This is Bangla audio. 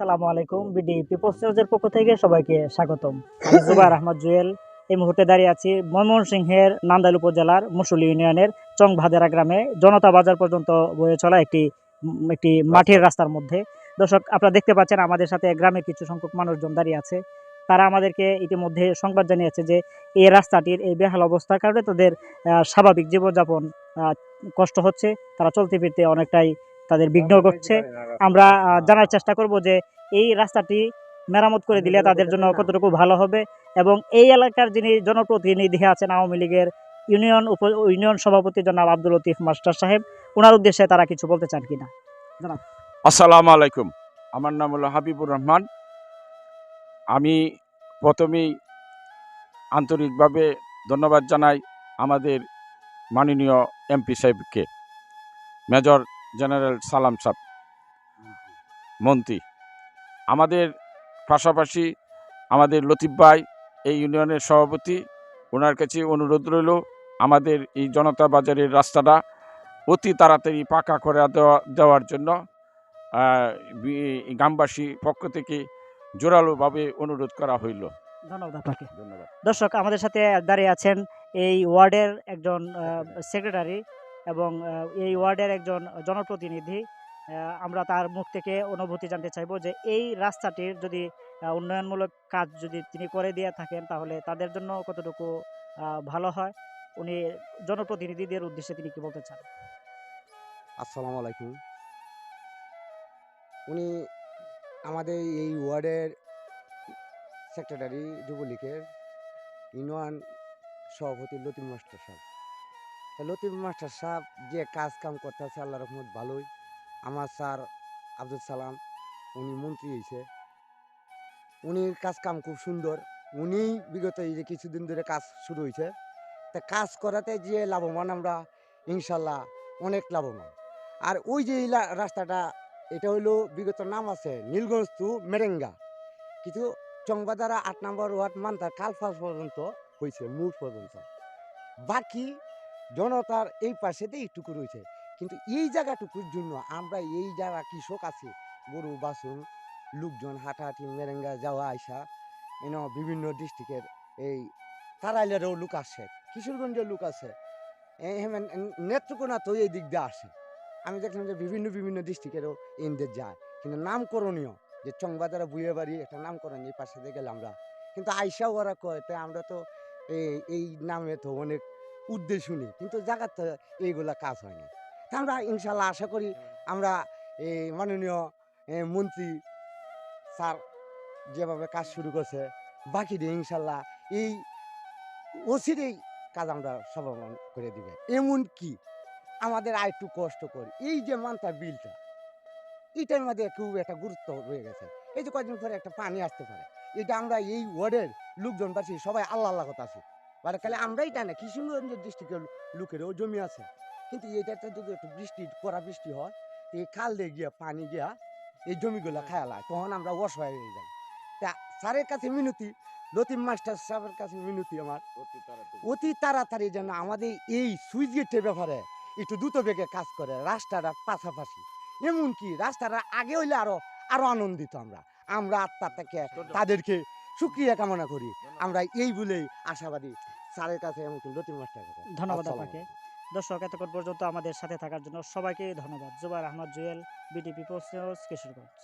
আসসালামু আলাইকুম বিডি পিপলস নিউজের পক্ষ থেকে সবাইকে স্বাগতম। জুবাইর আহমদ জুয়েল। এই মুহূর্তে দাঁড়িয়ে আছি ময়মনসিংহের নান্দাইল উপজেলার মুসুলি ইউনিয়নের চংভাদেরা গ্রামে। জনতা বাজার পর্যন্ত বয়ে চলা একটি একটি মাটির রাস্তার মধ্যে। দর্শক আপনারা দেখতে পাচ্ছেন আমাদের সাথে গ্রামের কিছু সংখ্যক মানুষজন দাঁড়িয়ে আছে। তারা আমাদেরকে ইতিমধ্যে সংবাদ জানিয়েছে যে এই রাস্তাটির এই বেহাল অবস্থার কারণে তাদের স্বাভাবিক জীবনযাপন কষ্ট হচ্ছে। তারা চলতে ফিরতে অনেকটাই তাদের বিঘ্ন করছে আমরা জানার চেষ্টা করব যে এই রাস্তাটি মেরামত করে দিলে তাদের জন্য কতটুকু ভালো হবে এবং এই এলাকার যিনি জনপ্রতিনিধি আছেন আওয়ামী লীগের ইউনিয়ন উপ, ইউনিয়ন সভাপতি জনাব আব্দুল লতিফ মাস্টার সাহেব, ওনার উদ্দেশ্যে তারা কিছু বলতে চান কিনা? আসসালামু আলাইকুম। আমার নাম হলো হাবিবুর রহমান। আমি প্রথমেই আন্তরিকভাবে ধন্যবাদ জানাই আমাদের মাননীয় এমপি সাহেবকে। মেজর জেনারেল সালাম সাহেব। মন্ত্রী আমাদের পাশাপাশি আমাদের লতিফ ভাই এই ইউনিয়নের সভাপতি ওনার কাছে অনুরোধ রইল আমাদের এই জনতা বাজারের রাস্তাটা অতি তাড়াতাড়ি পাকা করে দেওয়া দেওয়ার জন্য গ্রামবাসী পক্ষ থেকে জোরালোভাবে অনুরোধ করা হইল। ধন্যবাদ আপনাকে। ধন্যবাদ। দর্শক আমাদের সাথে দাঁড়িয়ে আছেন এই ওয়ার্ডের একজন সেক্রেটারি এবং এই ওয়ার্ডের একজন জনপ্রতিনিধি আমরা তার মুখ থেকে অনুভূতি জানতে চাইব যে এই রাস্তাটির যদি উন্নয়নমূলক কাজ যদি তিনি করে দিয়ে থাকেন, তাহলে তাদের জন্য কতটুকু ভালো হয়? উনি জনপ্রতিনিধিদের উদ্দেশ্যে তিনি কি বলতে চান? আসসালামু আলাইকুম। উনি আমাদের এই ওয়ার্ডের সেক্রেটারি, যুবলীগের ইউনিয়ন সভাপতি লতিফ মাস্টার সাহেব। লতিফ মাস্টার সাহেব, যে কাজ কাম করতেছে, আল্লাহ রহমত, ভালোই। আমার স্যার আব্দুল সালাম, উনি মন্ত্রী হয়েছে উনি কাজ কাম খুব সুন্দর। উনি বিগত এই যে কিছুদিন ধরে কাজ শুরু হয়েছে তা কাজ করাতে যে লাভবান আমরা, ইনশাল্লাহ অনেক লাভবান। আর ওই যে রাস্তাটা, এটা হইল বিগত নাম আছে, নীলগঞ্জ টু মেরেঙ্গা। কিন্তু চংবাজারা আট নম্বর ওয়ার্ড মান্তার কালফাস পর্যন্ত হয়েছে মুঠ পর্যন্ত। বাকি জনতার এই পাশেতে এইটুকু রয়েছে। কিন্তু এই জায়গাটুকুর জন্য আমরা এই যারা কৃষক আছে, গরু, বাছুর, লোকজন হাঁটাহাঁটি, মেরেঙ্গা যাওয়া, আইসা, এন বিভিন্ন ডিস্ট্রিক্টের এই তারাইলেরও লোক আসে, কিশোরগঞ্জের লোক আছে নেত্রকোনা তো এই দিক দিয়ে আসে। আমি দেখলাম যে বিভিন্ন বিভিন্ন ডিস্ট্রিক্টেরও এনদের যায়। কিন্তু নামকরণীয় যে চংবাজারা বুয়ে বাড়ি একটা নামকরণ এই পাশে দিয়ে গেলে আমরা। কিন্তু আইসাও ওরা কয় তাই আমরা তো এই এই নামে তো অনেক উদ্দেশ্য শুনি কিন্তু জায়গাতে এইগুলা কাজ হয় না। তা আমরা ইনশাল্লাহ আশা করি আমরা এই মাননীয় মন্ত্রী স্যার যেভাবে কাজ শুরু করছে, বাকি দিয়ে ইনশাল্লাহ এই অচিরেই কাজ আমরা সমাধান করে দিবে। এমন কি? আমাদের আর একটু কষ্ট করি। এই যে মানতার বিলটা, এটার মধ্যে খুব একটা গুরুত্ব রয়ে গেছে। এই যে কয়েকদিন পরে একটা পানি আসতে পারে। এটা আমরা এই ওয়ার্ডের লোকজন পাচ্ছি সবাই আল্লাহ আল্লাহ কথা আছে। মানে খালি আমরাই টানে ডিস্ট্রিক্টের লোকেরও জমি আছে। কিন্তু এটাতে যদি একটু বৃষ্টি কড়া বৃষ্টি হয় এই খাল দিয়ে গিয়া পানি গিয়া এই জমিগুলো খায়ালায় তখন আমরা অসহায় হয়ে যাই। তা স্যারের কাছে মিনতি লতিম মাস্টার সাহেবের কাছে মিনতি আমার। অতি তাড়াতাড়ি। যেন আমাদের এই সুইচ গেটের ব্যাপারে একটু দ্রুত বেগে কাজ করে রাস্তাটা পাশাপাশি। এমনকি রাস্তাটা আগে হইলে আরও আরও আনন্দিত আমরা। আমরা আত্মা থেকে তাদেরকে সুক্রিয়া কামনা করি। আমরা এই বলেই আশাবাদী। স্যারের কাছে আমি লতিম মাস্টার ধন্যবাদ আপনাকে। দর্শক এতক্ষণ পর্যন্ত আমাদের সাথে থাকার জন্য সবাইকে ধন্যবাদ। Zubair Ahmed Jewel BDP post Kishoreganj.